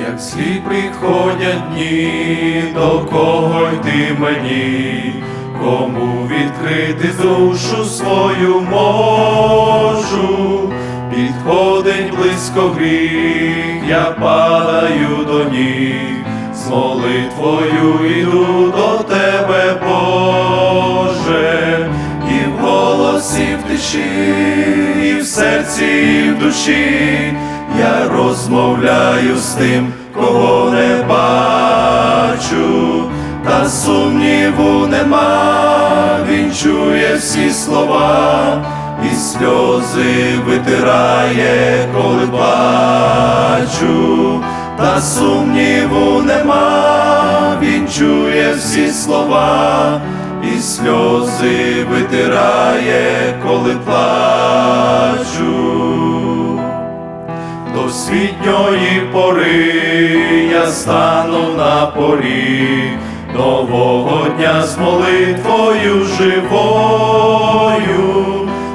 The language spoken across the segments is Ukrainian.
як слід приходять дні, до кого йти мені, кому відкрити душу свою можу, підходить близько гріх, я падаю до ніг, з молитвою іду до тебе, Боже, і в голосі в тиші, і в серці, і в душі, я розмовляю з тим, кого не бачу, та сумніву нема, він чує всі слова, і сльози витирає, коли бачу, та сумніву нема, він чує всі слова, і сльози витирає, коли плачу. Світньої пори я стану на порі нового дня з молитвою живою,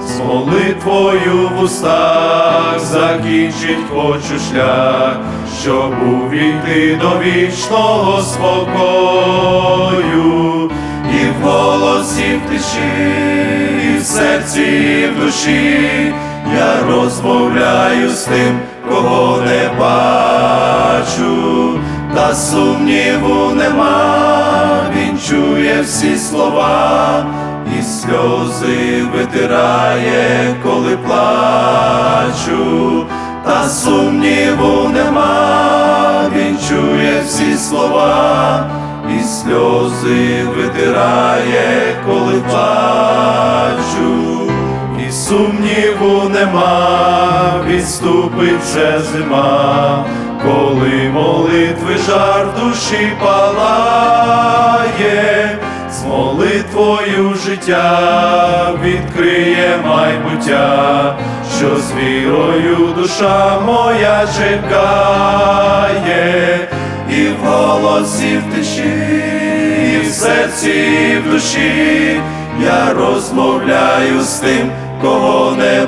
з молитвою в устах закінчить хочу шлях, щоб увійти до вічного спокою, і в голосі в тиші, і в серці, і в душі. Я розмовляю з тим, кого не бачу, та сумніву нема, він чує всі слова, і сльози витирає, коли плачу, та сумніву нема, він чує всі слова, і сльози витирає, коли плачу. І сумніву нема, відступить вже зима, коли молитви жар душі палає, з молитвою життя відкриє майбуття, що з вірою душа моя чекає, і в голосі в тиші, і в серці, і в душі я розмовляю з тим, кого не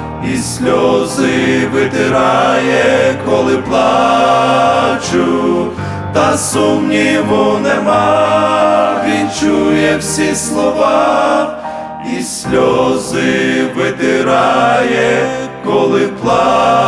і сльози витирає, коли плачу, та сумніву нема, він чує всі слова, і сльози витирає, коли плачу.